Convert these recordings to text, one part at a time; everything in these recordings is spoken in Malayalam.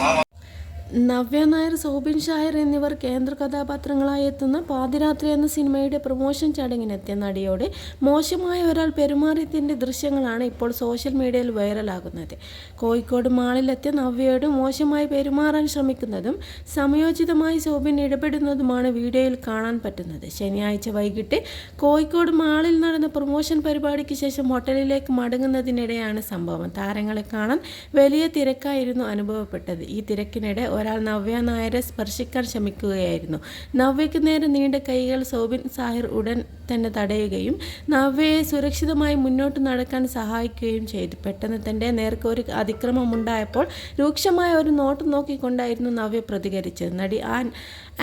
ああ。നവ്യ നായർ സോബിൻ ഷായർ എന്നിവർ കേന്ദ്ര കഥാപാത്രങ്ങളായി എത്തുന്ന പാതിരാത്രി എന്ന സിനിമയുടെ പ്രൊമോഷൻ ചടങ്ങിനെത്തിയ നടിയോട് മോശമായ ഒരാൾ പെരുമാറിയതിന്റെ ദൃശ്യങ്ങളാണ് ഇപ്പോൾ സോഷ്യൽ മീഡിയയിൽ വൈറലാകുന്നത്. കോഴിക്കോട് മാളിലെത്തിയ നവ്യയോട് മോശമായി പെരുമാറാൻ ശ്രമിക്കുന്നതും സമയോചിതമായി സോബിൻ ഇടപെടുന്നതുമാണ് വീഡിയോയിൽ കാണാൻ പറ്റുന്നത്. ശനിയാഴ്ച വൈകിട്ട് കോഴിക്കോട് മാളിൽ നടന്ന പ്രൊമോഷൻ പരിപാടിക്ക് ശേഷം ഹോട്ടലിലേക്ക് മടങ്ങുന്നതിനിടെയാണ് സംഭവം. താരങ്ങളെ കാണാൻ വലിയ തിരക്കായിരുന്നു അനുഭവപ്പെട്ടത്. ഈ തിരക്കിനിടെ ഒരാൾ നവ്യ നായരെ സ്പർശിക്കാൻ ശ്രമിക്കുകയായിരുന്നു. നവ്യയ്ക്ക് നേരെ നീണ്ട കൈകൾ സോബിൻ സാഹിർ ഉടൻ തന്നെ തടയുകയും നവ്യയെ സുരക്ഷിതമായി മുന്നോട്ട് നടക്കാൻ സഹായിക്കുകയും ചെയ്തു. പെട്ടെന്ന് തന്റെ നേർക്ക് ഒരു അതിക്രമം ഉണ്ടായപ്പോൾ രൂക്ഷമായ ഒരു നോട്ടം നോക്കിക്കൊണ്ടായിരുന്നു നവ്യ പ്രതികരിച്ചത്. നടി ആൻ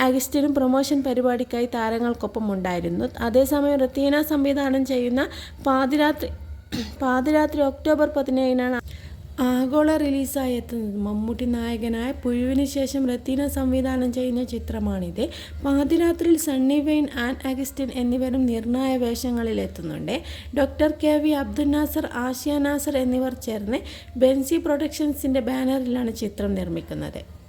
ആഗസ്റ്റിനും പ്രൊമോഷൻ പരിപാടിക്കായി താരങ്ങൾക്കൊപ്പം ഉണ്ടായിരുന്നു. അതേസമയം റത്തീന സംവിധാനം ചെയ്യുന്ന പാതിരാത്രി പാതിരാത്രി ഒക്ടോബർ പതിനേഴിനാണ് ആഗോള റിലീസായി എത്തുന്നത് മമ്മൂട്ടി നായകനായ പുഴുവിന് ശേഷം റത്തീന സംവിധാനം ചെയ്യുന്ന ചിത്രമാണിത്. പാതിരാത്രിയിൽ സണ്ണി വെയിൻ ആൻഡ് അഗസ്റ്റിൻ എന്നിവരും നിർണായ വേഷങ്ങളിൽ എത്തുന്നുണ്ട്. Doctor K V Abdul Nasar Ashiya Nasar എന്നിവർ ചേർന്ന് ബെൻസി പ്രൊഡക്ഷൻസിന്റെ ബാനറിലാണ് ചിത്രം നിർമ്മിക്കുന്നത്.